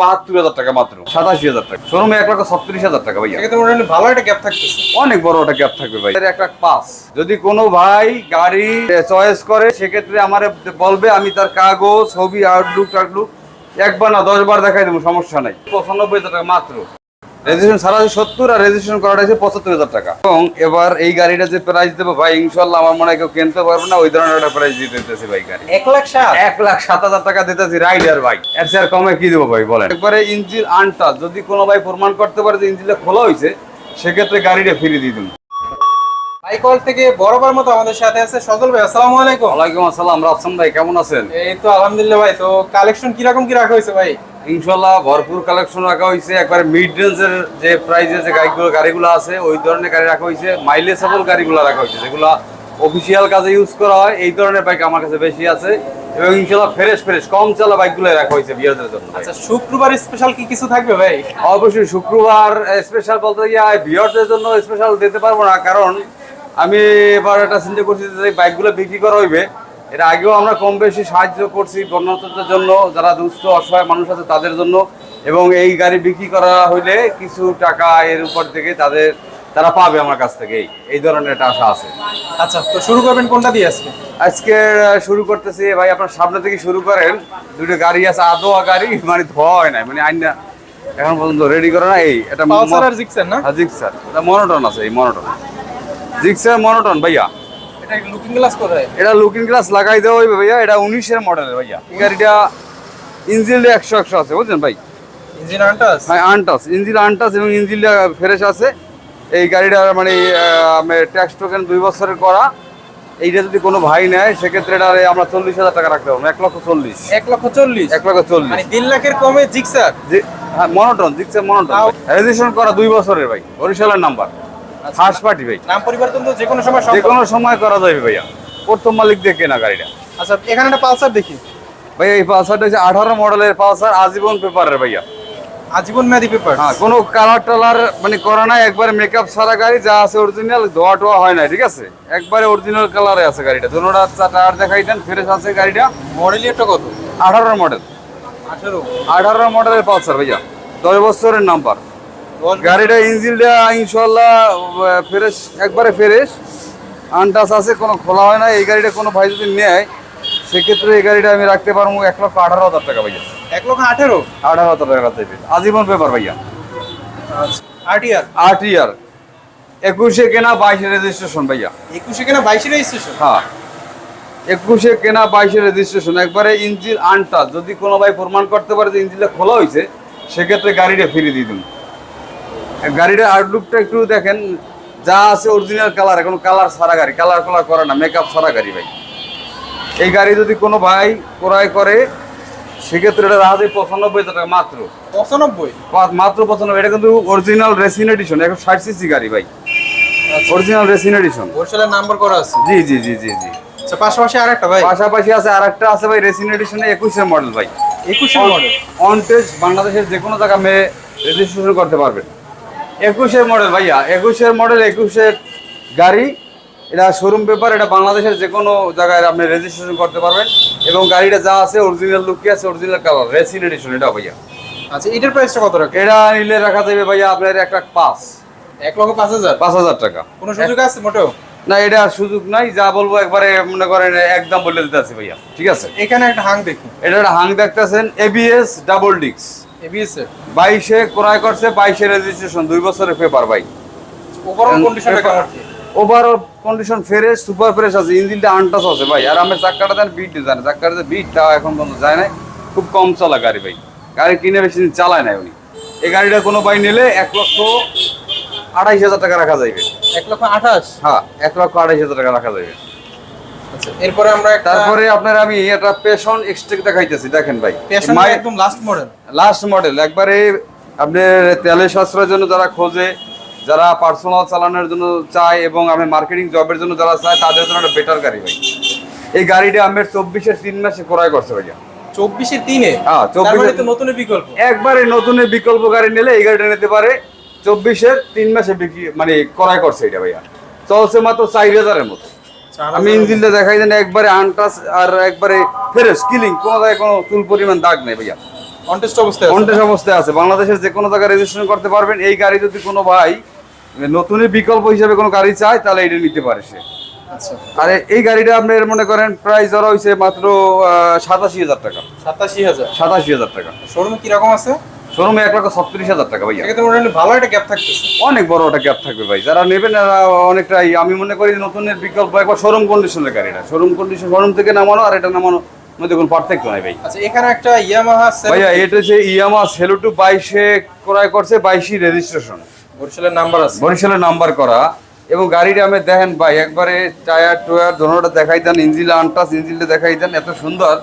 বাহাত্তর হাজার টাকা মাত্র। সাতাশি হাজার টাকা। শোরুমে এক লক্ষ ছত্রিশ হাজার টাকা ভাই ভালো একটা গ্যাপ থাকবে অনেক বড় একটা গ্যাপ থাকবে ভাই। এক লাখ পাঁচ। যদি কোনো ভাই গাড়ি চয়েস করে সেক্ষেত্রে আমার বলবে আমি তার কাগজ ছবি আউটলুক টাউটলুক একবার না দশ বার দেখাই দেবো সমস্যা নাই। পঁচানব্বই হাজার টাকা মাত্র। রেজিস্ট্রেশন সারা সত্তর আর রেজিস্ট্রেশন করাটা হচ্ছে পঁচাত্তর হাজার টাকা। এবং এবার এই গাড়িটা যে প্রাইস দেবো ভাই ইনশাল্লাহ আমার মনে হয় কেউ কিনতে পারবে না ওই ধরনের একটা প্রাইস দিয়ে দিতেছি ভাই গাড়ি। এক লাখ সাত এক লাখ সাত হাজার টাকা দিতেছি রাইডার ভাই। এর চেয়ে কমে কি দেবো ভাই বলেন। একবারে ইঞ্জিন আনটা যদি কোনো ভাই প্রমাণ করতে পারে যে ইঞ্জিনটা খোলা হয়েছে সেক্ষেত্রে গাড়িটা ফিরিয়ে দিয়ে দিন সাইকল থেকে বরাবর মতো আমাদের সাথে আছে সজল ভাই আসসালামু আলাইকুম। ওয়ালাইকুম আসসালাম রাফসান ভাই কেমন আছেন? এই তো আলহামদুলিল্লাহ ভাই তো কালেকশন কীরকম কি রাখা হয়েছে ভাই? ইনশাল্লাহ ভরপুর কালেকশন রাখা হয়েছে একবারে মিড রেঞ্জের যে প্রাইজে যে গাড়িগুলো গাড়িগুলো আছে ওই ধরনের গাড়ি রাখা হয়েছে মাইলেজেবল গাড়িগুলো রাখা হয়েছে যেগুলো অফিসিয়াল কাজে ইউজ করা হয়। এই ধরনের বাইক আমার কাছে বেশি আছে এবং ইনশাল্লাহ ফ্রেশ ফ্রেশ কম চালা বাইকগুলো রাখা হয়েছে বিয়ারদের জন্য। আচ্ছা শুক্রবার স্পেশাল কি কিছু থাকবে ভাই? অবশ্যই শুক্রবার স্পেশাল বলতে গিয়ে বিয়ারদের জন্য স্পেশাল দিতে পারব না কারণ আমি এবার একটা চিন্তা করছি যে বাইকগুলো বিক্রি করা হইবে। এর আগেও আমরা কম বেশি সাহায্য করছি গণতন্ত্রের জন্য যারা দুস্থ অসহায় মানুষ আছে তাদের জন্য। এবং এই গাড়ি বিক্রি করা হইলে কিছু টাকা এর উপর থেকে তাদের তারা পাবে আমার কাছ থেকে এই এই ধরনের একটা আশা আছে। আচ্ছা তো শুরু করবেন কোনটা দিয়ে আজকে? আজকে শুরু করতেছি ভাই আপনার সামনে থেকে শুরু করেন। দুটো গাড়ি আছে আদোয়া গাড়ি মানে ধোয়া হয় না মানে আইনা এখন পর্যন্ত রেডি করে না এই এটা জিক্সার না? হ্যাঁ জিক্সার। এটা মনোটন আছে এই মনোটন জিক্সার মনোটন ভাইয়া। এটা লুকিং গ্লাস কোথায়? এটা লুকিং গ্লাস লাগাই দেওয়া হইবে ভাইয়া এটা উনিশের মডেলের ভাইয়া। গাড়িটা একশো একশো আছে বুঝছেন ভাই? ইঞ্জিন আনটাস হ্যাঁ আনটাস ইঞ্জিন আনটাস এবং ইঞ্জিনটা ফ্রেশ আছে। এই গাড়িটা মানে ট্যাক্স টোকেন দুই বছরের করা। এইটা যদি কোনো ভাই নেয় সেক্ষেত্রে এটা আমরা চল্লিশ হাজার টাকা রাখতে পারব এক লক্ষ চল্লিশ। এক লক্ষ চল্লিশ? এক লক্ষ চল্লিশ। মানে তিন লাখের কমে জিক্সার? হ্যাঁ মনোটন জিক্সার মনোটন রেজিস্ট্রেশন করা দুই বছরের ভাই বরিশালের নাম্বার ফার্স্ট পার্টি ভাই। নাম পরিবর্তন তো যে কোনো সময় যে কোনো সময় করা যাবে ভাইয়া। প্রথম মালিক দিয়ে কেনা গাড়িটা। আচ্ছা এখানে একটা পালসার দেখি। ভাইয়া এই পালসারটা হচ্ছে আঠারো মডেলের পালসার আজীবন পেপারের ভাইয়া। আজীবন মেয়াদি পেপার। হ্যাঁ কোনো কালার টালার মানে করা নাই একবারে মেকআপ সারা গাড়ি যা আছে অরিজিনাল ধোয়া টোয়া হয় না ঠিক আছে? একবারে অরিজিনাল কালারে আছে গাড়িটা। দুটোটা টায়ার দেখাই দেন ফ্রেশ আছে গাড়িটা। মডেল একটা কত? আঠারো মডেল আঠেরো। আঠারো মডেলের পালসার ভাইয়া। দশ বছরের নাম্বার গাড়িটা ইঞ্জিনটা ইনশাল্লাহ ফ্রেশ একবারে ফ্রেশ। আনটাস আছে কোনো খোলা হয় না। এই গাড়িটা কোনো ভাই যদি নেয় সেক্ষেত্রে এই গাড়িটা আমি রাখতে পারব এক লক্ষ আঠারো হাজার টাকা ভাইয়া। এক লক্ষ আঠেরো? আঠারো হাজার টাকা দেবে আজীবন পেপার ভাইয়া। আরটিআর আট ইয়ার একুশে কেনা বাইশে রেজিস্ট্রেশন ভাইয়া। একুশে কেনা বাইশে রেজিস্ট্রেশন হ্যাঁ। একুশে কেনা বাইশে রেজিস্ট্রেশন একবারে ইঞ্জিন আনটাচ যদি কোনো ভাই প্রমাণ করতে পারে যে ইঞ্জিনটা খোলা হয়েছে সেক্ষেত্রে গাড়িটা ফিরিয়ে দিয়ে দিন। গাড়িটার আউটলুকটা একটু দেখেন যা আছে অরিজিনাল কালার এখন কালার সারা গাড়ি কালার কালার করে না মেকআপ সারা গাড়ি ভাই। এই গাড়ি যদি কোনো ভাই ক্রয় করে সেক্ষেত্রে এটা রাহাতে পঁচানব্বই টাকা মাত্র। পঁচানব্বই? মাত্র পঁচানব্বই এটা কিন্তু অরিজিনাল রেসিন এডিশন এখন ষাট সিসি গাড়ি ভাই। অরিজিনাল রেসিন এডিশন বরিশালের নাম্বার করা আছে? জি জি জি জি জি। আচ্ছা পাশাপাশি আরেকটা ভাই। পাশাপাশি আছে আর একটা আছে ভাই রেসিন এডিশনে একুশের মডেল ভাই। একুশে মডেল অন টেস্ট বাংলাদেশের যে কোনো জায়গা মেয়ে রেজিস্ট্রেশন করতে পারবেন। একুশের মডেল ভাইয়া একুশের মডেল একুশের গাড়ি এটা শোরুম পেপার এটা বাংলাদেশের যে কোনো জায়গায় আপনি রেজিস্ট্রেশন করতে পারবেন। এবং গাড়িটা যা আছে অরিজিনাল লুকি আছে অরিজিনাল কালার রেসিন এডিশন এটা ভাইয়া। আচ্ছা এটার প্রাইসটা কত রাখে এটা নিলে রাখা যাবে ভাইয়া আপনার এক লাখ পাঁচ। এক লক্ষ পাঁচ হাজার? পাঁচ হাজার টাকা। কোনো সুযোগ আছে মোটেও? না এটা সুযোগ নাই যা বলব একবারে মনে করেন একদম বলে দিতে আছি ভাইয়া ঠিক আছে? এখানে একটা হাং দেখুন। এটা একটা হাং দেখতেছেন এবিএস ডাবল এর বাইশে ক্রয় করছে বাইশে রেজিস্ট্রেশন দুই বছরের পেপার ভাই। ওভারঅল কন্ডিশনটা কেমন? কি overall condition fresh super fresh আছে ইঞ্জিনটা আনটাস আছে ভাই। আর আমার চাক্কাটা দেন বিট দেন চাক্কাটা বিটটা এখন পর্যন্ত যায় না খুব কম চলা গাড়ি ভাই। গাড়ি কিনে বেশি দিন চালায় না উনি। এই গাড়িটা কোনো ভাই নিলে এক লক্ষ আড়াইশ হাজার টাকা রাখা যাবে এক লক্ষ আঠাশ? হ্যাঁ এক লক্ষ আড়াইশ হাজার টাকা রাখা যাবে এরপরে আমরা তারপরে আপনার আমি একটা পেশন এক্সট্রেক দেখাইতেছি দেখেন ভাই। একদম লাস্ট মডেল লাস্ট মডেল একবারে আপনার তেলের সাশ্রয়ের জন্য যারা খোঁজে যারা পার্সোনাল চালানোর জন্য চায় এবং আমি মার্কেটিং জবের জন্য যারা চায় তাদের জন্য একটা বেটার গাড়ি ভাই। এই গাড়িটা চব্বিশের তিন মাসে ক্রয় করছে ভাইয়া। চব্বিশের তিনে? হ্যাঁ, 24 তার মানে নতুনের বিকল্প। একবারে নতুনের বিকল্প গাড়ি নিলে এই গাড়িটা নিতে পারে চব্বিশের তিন মাসে বিক্রি মানে ক্রয় করছে এটা ভাইয়া। চলছে মাত্র চার হাজারের মতো। আমি ইঞ্জিনটা দেখাই দেন একবারে আনটাস আর একবারে ফ্রেশ কিলিং কোনো জায়গায় কোনো চুল পরিমাণ দাগ নেই ভাইয়া। অনটেস্ট অবস্থায় আছে। কন্টেস্ট অবস্থায় আছে। বাংলাদেশের যে কোনো জায়গায় রেজিস্ট্রেশন করতে পারবেন। এই গাড়ি যদি কোনো ভাই নতুনের বিকল্প হিসেবে কোনো গাড়ি চায় তাহলে এটা নিতে পারে সে। আচ্ছা। আর এই গাড়িটা আপনার মনে করেন প্রাইস ধরা হয়েছে মাত্র সাতাশি হাজার টাকা। সাতাশি হাজার। সাতাশি হাজার টাকা। শোরুমে কীরকম আছে? শোরুমে এক লক্ষ ছত্রিশ হাজার টাকা ভাইয়া। ভালো একটা গ্যাপ থাকবে অনেক বড় একটা গ্যাপ থাকবে ভাই। যারা নেবেন এরা অনেকটাই আমি মনে করি নতুনের বিকল্প একবার শোরুম কন্ডিশনের গাড়িটা। শোরুম কন্ডিশন শোরুম থেকে নামানো আর এটা নামানো মধ্যে কোনো পার্থক্য নাই ভাই। আচ্ছা এখানে একটা ইয়ামাহা ভাইয়া এটা হচ্ছে সেলুটু বাইশে ক্রয় করছে রেজিস্ট্রেশন বরিশালের নাম্বার আছে। বরিশালের নাম্বার করা। এবং গাড়িটা আমি দেখেন ভাই একবারে টায়ার টুয়ার দোনোটা দেখাই দেন ইঞ্জিল আনটাস ইঞ্জিলটা দেখাই দেন এত সুন্দর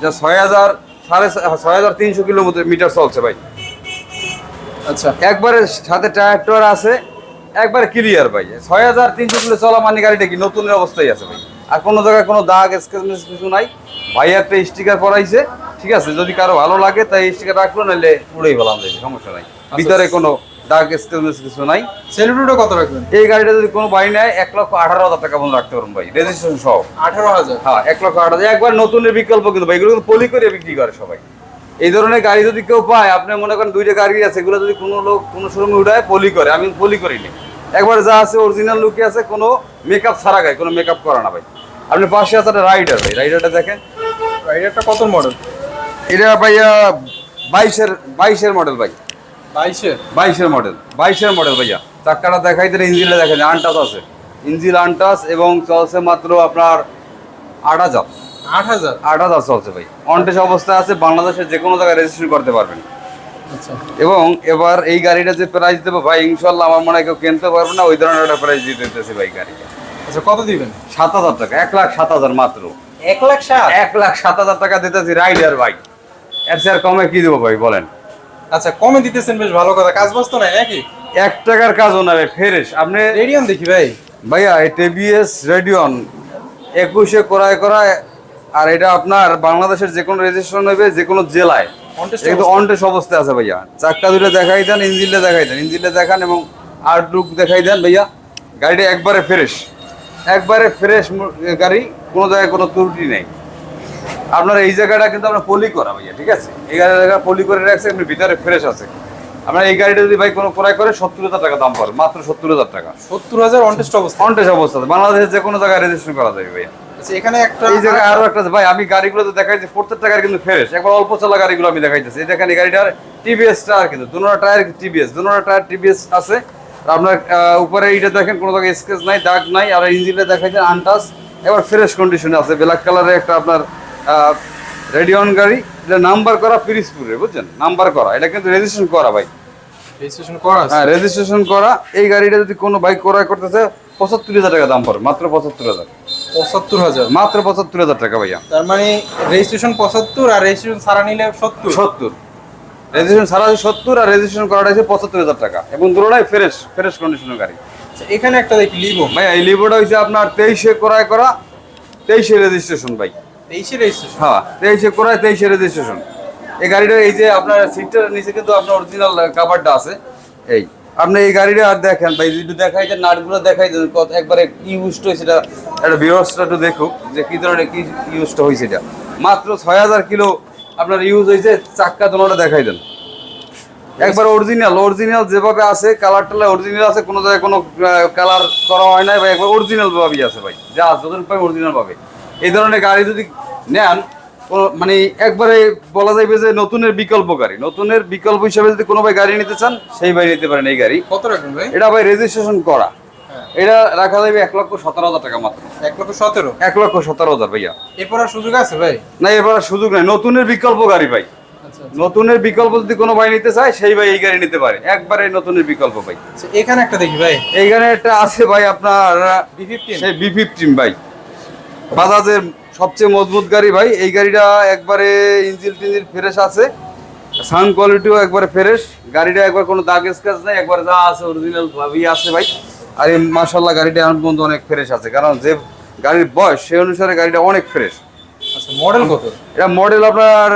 যে ছয় হাজার সাড়ে ছয় হাজার তিনশো কিলোমিটার মিটার চলছে ভাই। আচ্ছা। একবারে সাথে টায়ার টুয়ার আছে একবারে ক্লিয়ার ভাই। ছয় হাজার তিনশো কিলো চলা মানে গাড়িটা কি নতুনের অবস্থায় আছে ভাই? আর কোনো জায়গায় কোনো দাগ স্কেচ কিছু নাই? ভাই একটা স্টিকার পরাইছে ঠিক আছে? যদি কারও ভালো লাগে তাই স্টিকার রাখল নাহলে পুরোই ভালো যাবে সমস্যা নাই। ভিতরে কোনো দাগ স্কেচ কিছু নাই। সেলিব্রিটি কত রাখবেন? এই গাড়িটা যদি কোনো ভাই নেয় এক লক্ষ আঠারো হাজার টাকা মতো রাখতে পারবেন ভাই রেজিস্ট্রেশন সহ। আঠারো হাজার? হ্যাঁ এক লক্ষ আট হাজার। একবার নতুনের বিকল্প কিন্তু ভাই এগুলো কিন্তু পলি করে বিক্রি করে সবাই। এই ধরনের গাড়ি যদি কেউ পায় আপনি মনে করেন দুইটা গাড়ি আছে এগুলো যদি কোনো লোক কোনো শোরুমে উঠায় পলি করে। আমি পলি করিনি একবার যা আছে অরিজিনাল লুকে আছে কোনো মেকআপ ছাড়া গায়ে কোনো মেকআপ করা না ভাই। আপনি পাশে আছে একটা রাইডার ভাই। রাইডারটা দেখেন। রাইডারটা কত মডেল এটা ভাইয়া বাইশের বাইশের মডেল ভাই। বাইশের? বাইশের মডেল বাইশের মডেল ভাইয়া। চাক্কাটা দেখাই দিলে ইঞ্জিনটা দেখাই আনটাস আছে। ইঞ্জিন আনটাস এবং চলছে মাত্র আপনার আট হাজার। আট হাজার। আট হাজার চলছে ভাই। অনটেস অবস্থায় আছে বাংলাদেশের যে কোনো জায়গায় রেজিস্ট্রেশন করতে পারবেন। আচ্ছা। এবং এবার এই গাড়িটা যে প্রাইস দেবো ভাই ইনশাল্লাহ আমার মনে হয় কেউ কিনতে পারবে না ওই ধরনের একটা প্রাইস দিতে দিতেছি ভাই গাড়িটা। আচ্ছা কত দিবেন? সাত হাজার টাকা এক লাখ সাত হাজার মাত্র। এক লাখ ষাট এক লাখ সাত হাজার টাকা দিতেছি রাইডার ভাই। এর চেয়ে কমে কি দেবো ভাই বলেন। আচ্ছা কমে দিতেছেন বেশ ভালো কথা। কাজ বাস্ত নাই নাকি? এক টাকার কাজও না ভাই ফেরেস আপনি রেডিয়াম দেখি ভাই। ভাইয়া টিভিএস রেডিয়ন একুশে ক্রয় করা আর এটা আপনার বাংলাদেশের যে কোনো রেজিস্ট্রেশন হবে যে কোনো জেলায়। Contest কিন্তু অনটেস অবস্থায় আছে ভাইয়া। চাক্কা দুটো দেখাই দেন ইঞ্জিনটা দেখাই দেন। ইঞ্জিনটা দেখান এবং আউটলুক দেখাই দেন ভাইয়া। গাড়িটা একবারে ফ্রেশ একবারে ফ্রেশ গাড়ি কোনো জায়গায় কোনো ত্রুটি নেই। আপনার এই জায়গাটা কিন্তু আপনার পলি করা ভাইয়া ঠিক আছে? এই গাড়িটা পলি করে রাখছে আপনি ভিতরে ফ্রেশ আছে। আপনার এই গাড়িটা যদি ভাই কোনো ক্রয় করে সত্তর হাজার টাকা দাম পড়ে মাত্র সত্তর হাজার টাকা। সত্তর হাজার অনটেস্ট অবস্থা কন্টেস অবস্থাতে। বাংলাদেশের যে কোনো জায়গায় রেজিস্ট্রেশন করা যাবে ভাইয়া। এখানে একটা এই জায়গায় আরও একটা ভাই আমি গাড়িগুলো তো দেখাইছি প্রত্যেকটা গাড়ি কিন্তু ফ্রেশ একবার অল্প চলা গাড়িগুলো আমি দেখাইতেছি। এই দেখেন এই গাড়িটার টিভিএস টায়ার কিন্তু দুনোটা টায়ার টিভিএস দুনোটা টায়ার টিভিএস আছে। আপনার উপরে এইটা দেখেন কোনো জায়গায় স্কেচ নাই দাগ নাই আর ইঞ্জিনটা দেখাইছেন আনটাস এবার ফ্রেশ কন্ডিশনে আছে ব্ল্যাক কালারের একটা আপনার রেডিয়ন গাড়ি। এটা নাম্বার করা বুঝছেন? নাম্বার করা। এটা কিন্তু রেজিস্ট্রেশন করা ভাই। রেজিস্ট্রেশন করা হ্যাঁ রেজিস্ট্রেশন করা। এই গাড়িটা যদি কোনো বাইক করতেছে পঁচাত্তর হাজার টাকা দাম পড়ে মাত্র পঁচাত্তর হাজার। পঁচাত্তর হাজার। মাত্র পঁচাত্তর হাজার টাকা ভাইয়া। তার মানে রেজিস্ট্রেশন পঁচাত্তর আর রেজিস্ট্রেশন ছাড়া নিলে সত্তর। সত্তর। রেজিস্ট্রেশন সারা সত্তর আর রেজিস্ট্রেশন করাটা হচ্ছে পঁচাত্তর হাজার টাকা। এবং দুটোটাই ফ্রেশ ফ্রেশ কন্ডিশনের গাড়ি। আচ্ছা, এখানে একটা দেখি লিভো ভাই এই লিভোটা হচ্ছে আপনার তেইশে ক্রয় করা তেইশে রেজিস্ট্রেশন ভাই। তেইশে রেজিস্ট্রেশন হ্যাঁ তেইশে ক্রয় তেইশে রেজিস্ট্রেশন এই গাড়িটা এই যে আপনার সিটটার নিচে কিন্তু আপনার অরিজিনাল কাভারটা আছে। এই। আপনি এই গাড়িটা আর দেখেন ভাই, যদি দেখাই যে নাটগুলো দেখাই দেন, কত একবারে কি ইউজটা হয়েছে এটা একটা বিরসটা একটু দেখুক যে কি ধরনের কি ইউজটা হয়েছে এটা। মাত্র ছয় হাজার কিলো আপনার ইউজ হয়েছে, চাক্কা দোনোটা দেখাই দেন। একবার অরিজিনাল অরিজিনাল যেভাবে আছে কালার অরিজিনাল আছে, কোনো জায়গায় কোনো কালার করা হয় না ভাই, একবার অরিজিনাল ভাবেই আছে ভাই। যা যতটুকু পাই অরিজিনাল পাবে। এই ধরনের গাড়ি যদি নেন মানে একবারে বলা যাবে যে নতুনের বিকল্প গাড়ি। নতুনের বিকল্প হিসাবে যদি কোনো ভাই গাড়ি নিতে চান সেই ভাই নিতে পারেন এই গাড়ি। কত রাখবেন ভাই? এটা ভাই রেজিস্ট্রেশন করা। এটা রাখা যাবে এক লক্ষ সতেরো হাজার টাকা মাত্র। এক লক্ষ সতেরো? এক লক্ষ সতেরো হাজার ভাইয়া। এরপর আর সুযোগ আছে ভাই? না এবার আর সুযোগ নাই। নতুনের বিকল্প গাড়ি ভাই। আচ্ছা নতুনের বিকল্প যদি কোনো ভাই নিতে চায় সেই ভাই এই গাড়ি নিতে পারে। একবারে নতুনের বিকল্প ভাই। আচ্ছা, এখানে একটা দেখি ভাই। এইখানে একটা আছে ভাই আপনার বি ফিফটিন সেই বি ফিফটিন ভাই। বাজাজের সবচেয়ে মজবুত গাড়ি ভাই এই গাড়িটা একবারে ইঞ্জিন টিঞ্জিন ফ্রেশ আছে। সাউন্ড কোয়ালিটিও একবারে ফ্রেশ গাড়িটা একবার কোনো দাগ স্ক্র্যাচ নেই একবার যা আছে অরিজিনাল ভাবেই আছে ভাই। আর এই মার্শাল্লাহ গাড়িটা এখন পর্যন্ত অনেক ফ্রেশ আছে কারণ যে গাড়ির বয়স সেই অনুসারে গাড়িটা অনেক ফ্রেশ। আচ্ছা মডেল কত? এটা মডেল আপনার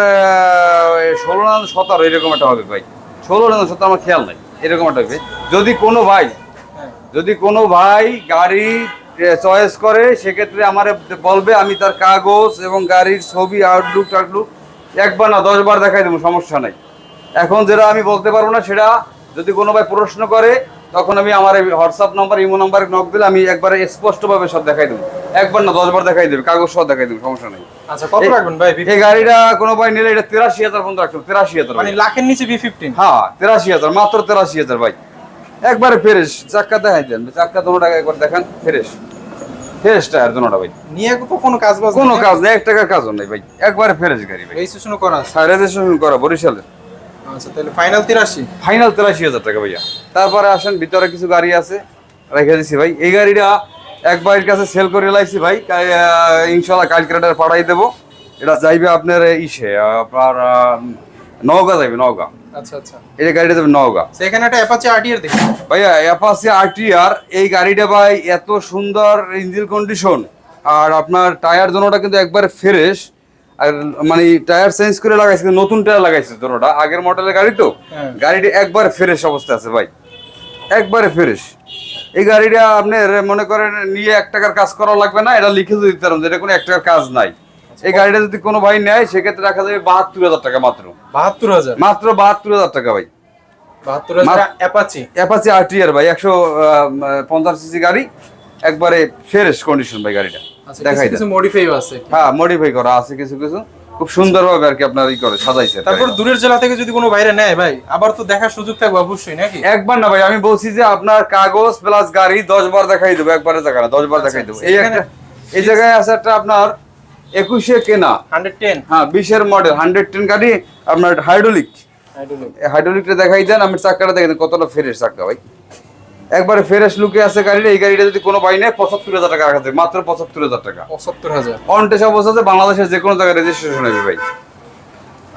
ষোলো না সতেরো এরকম একটা হবে ভাই। ষোলো না সতেরো আমার খেয়াল নাই এরকম একটা হবে। যদি কোনো ভাই হ্যাঁ। যদি কোনো ভাই গাড়ি চয়েস করে সেক্ষেত্রে আমার বলবে আমি তার কাগজ এবং গাড়ির ছবি আউটলুক টাউটলুক একবার না দশবার দেখাই দেবো সমস্যা নাই। এখন যেটা আমি বলতে পারব না সেটা যদি কোনো ভাই প্রশ্ন করে তখন আমি আমার হোয়াটসঅ্যাপ নাম্বার ইমো নাম্বারে নক দিলে আমি একবারে স্পষ্টভাবে সব দেখাই দেবো। একবার না দশবার দেখাই দেবে কাগজ সহ দেখাই দেবো সমস্যা নেই। আচ্ছা কত রাখবেন ভাই এই গাড়িটা কোনো ভাই নিলে এটা তেরাশি হাজার পর্যন্ত রাখতো তেরাশি হাজার মানে লাখের নিচে বি ফিফটিন হ্যাঁ তেরাশি হাজার মাত্র তেরাশি হাজার ভাই। একবারে ফ্রেশ চাক্কা দেখাই দেন। চাক্কা দোনোটাকে একবার দেখান ফ্রেশ। ফ্রেশ টায়ার দোনোটা ভাই। নিয়ে তো কোনো কাজ বাজ কোনো কাজ নেই এক টাকার কাজও নেই ভাই। একবারে ফ্রেশ গাড়ি ভাই। করা রেজিস্ট্রেশন করা বরিশালে। আচ্ছা তাহলে ফাইনাল তিরাশি। ফাইনাল তেরাশি হাজার টাকা ভাইয়া। তারপরে আসেন ভিতরে কিছু গাড়ি আছে রেখে দিছি ভাই। এই গাড়িটা এক ভাইয়ের কাছে সেল করে লাইছি ভাই। ইনশাল্লাহ কালকে পাঠাই দেবো। এটা যাইবে আপনার ইসে আপনার নওগাঁ যাইবে নওগাঁ। আচ্ছা আচ্ছা। এই গাড়িটা যাবে নওগাঁ। সেখানে একটা অ্যাপাচি আরটিআর দেখি। ভাইয়া আরটিআর এই গাড়িটা ভাই এত সুন্দর ইঞ্জিন কন্ডিশন আর আপনার টায়ার দোনোটা কিন্তু একবারে ফ্রেশ আর মানে টায়ার চেঞ্জ করে লাগাইছে নতুন টায়ার লাগাইছে দোনোটা আগের মডেলের গাড়ি তো। হ্যাঁ। গাড়িটা একবারে ফ্রেশ অবস্থা আছে ভাই। একবারে ফ্রেশ এই গাড়িটা আপনার মনে করেন নিয়ে এক টাকার কাজ করা লাগবে না এটা লিখে দিতে পারবেন যে এটা কোনো এক টাকার কাজ নাই। এই গাড়িটা যদি কোনো ভাই নেয় সেক্ষেত্রে রাখা যাবে বাহাত্তর হাজার টাকা মাত্র। বাহাত্তর হাজার? মাত্র বাহাত্তর হাজার টাকা ভাই। বাহাত্তর হাজার অ্যাপাচি অ্যাপাচি আরটিআর ভাই একশো পঞ্চাশ সিসি গাড়ি একবারে ফ্রেশ কন্ডিশন ভাই গাড়িটা। আচ্ছা দেখাই কিছু দেন। আছে হ্যাঁ মডিফাই করা আছে কিছু কিছু। খুব সুন্দরভাবে আর কি আপনার ই করে সাজাইছে তারপর দূরের জেলা থেকে যদি কোনো বাইরে নেয় ভাই আবার তো দেখার সুযোগ থাকবে অবশ্যই নাকি? একবার না ভাই আমি বলছি যে আপনার কাগজ প্লাস গাড়ি দশ বার দেখাই দেবো একবারে দেখা না দশ বার আচ্ছা, দেখাই দেবো। এই একটা এই জায়গায় আছে একটা আপনার একুশে কেনা? Hundred ten. হ্যাঁ বিশের মডেল হান্ড্রেড টেন গাড়ি আপনার হাইড্রোলিক হাইড্রোলিকটা দেখাই দেন আমি চাক্কাটা দেখে দেন কতটা ফ্রেশ চাকা ভাই। একবারে ফ্রেশ লুকে আছে গাড়িটা এই গাড়িটা যদি কোনো বাই নেয় পঁচাত্তর হাজার টাকা রাখা যায় মাত্র পঁচাত্তর হাজার টাকা। পঁচাত্তর হাজার। অনটেস আছে বাংলাদেশের যে কোনো জায়গায় রেজিস্ট্রেশন হবে ভাই।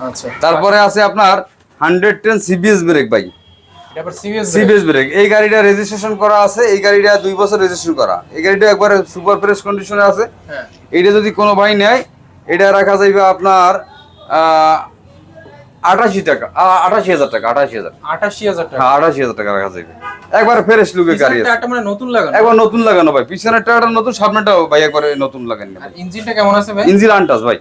আচ্ছা। তারপরে আছে আপনার হান্ড্রেড টেন সিবিএস ব্রেক ভাই। সিবিএস ব্রেক এই গাড়িটা রেজিস্ট্রেশন করা আছে এই গাড়িটা দুই বছর রেজিস্ট্রেশন করা। এই গাড়িটা একবারে সুপার ফ্রেশ কন্ডিশনে আছে। হ্যাঁ এইটা যদি কোনো ভাই নেয় এটা রাখা যাইবে আপনার আটাশি টাকা আটাশি হাজার টাকা আটাশি হাজার। আটাশি হাজার টাকা। হ্যাঁ আটাশি হাজার টাকা রাখা যাইবে। একবার ফ্রেশ লুকের গাড়ি মানে নতুন লাগানো? একবার নতুন লাগানো ভাই। পিছনের টাকাটা নতুন সামনেটাও ভাই একবারে নতুন লাগান ইঞ্জিনটা কেমন আছে ভাই? ইঞ্জিল আন্টাস ভাই।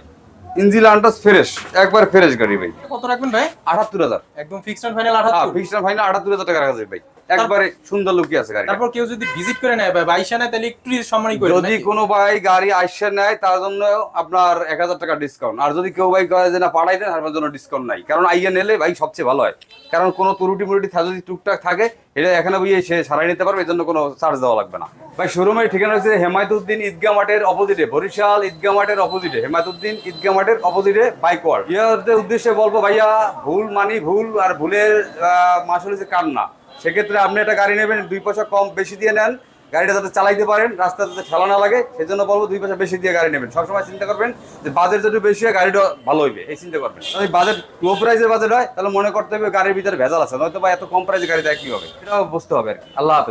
ইঞ্জিল আন্টাস ফ্রেশ। একবার ফ্রেশ গাড়ি ভাই। কত রাখবেন ভাই? আটাত্তর হাজার। একদম ফিক্সড ফাইনাল হ্যাঁ আঠাত্তর ফিক্সড ফাইনাল আটাত্তর হাজার টাকা রাখা যাবে ভাই। একবারে সুন্দর লুকি আছে গাড়ি তারপর কেউ যদি ভিজিট করে নেয় ভাই বাইশা নেয় তাহলে একটু সম্মানই করে যদি কোনো ভাই গাড়ি আইসা নেয় তার জন্য আপনার এক হাজার টাকা ডিসকাউন্ট আর যদি কেউ ভাই কয় যে না পাঠাই দেন তার জন্য ডিসকাউন্ট নাই। কারণ আইয়া নিলে ভাই সবচেয়ে ভালো হয়। কারণ কোনো তুরুটি মুরুটি যদি টুকটাক থাকে এটা এখানে বইয়ে সে সারাই নিতে পারবে এই জন্য কোনো চার্জ দেওয়া লাগবে না। ভাই শোরুমের ঠিকানা হচ্ছে হেমায়তুদ্দিন ঈদগা মাঠের অপোজিটে বরিশাল ঈদগা মাঠের অপোজিটে হেমায়তুদ্দিন ঈদগা মাঠের অপোজিটে বাইক ওয়ার্ড ইয়ারতে উদ্দেশ্যে বলব ভাইয়া ভুল মানি ভুল আর ভুলের মাসুল হচ্ছে কান্না। সেক্ষেত্রে আপনি একটা গাড়ি নেবেন, দুই পয়সা কম বেশি দিয়ে নেন, গাড়িটা যাতে চালাইতে পারেন, রাস্তা যাতে ঠেলা না লাগে সেই জন্য বলব দুই পয়সা বেশি দিয়ে গাড়ি নেবেন। সবসময় চিন্তা করবেন যে বাজেট যদি বেশি হয়, গাড়িটা ভালো হইবে, এই চিন্তা করবেন। যদি বাজেট লো প্রাইসের বাজেট হয়, তাহলে মনে করতে হবে গাড়ির ভিতরে ভেজাল আছে নয়তো বা এত কম প্রাইসে গাড়ি দেয় কি হবে এটাও বুঝতে হবে। আল্লাহ হাফেজ।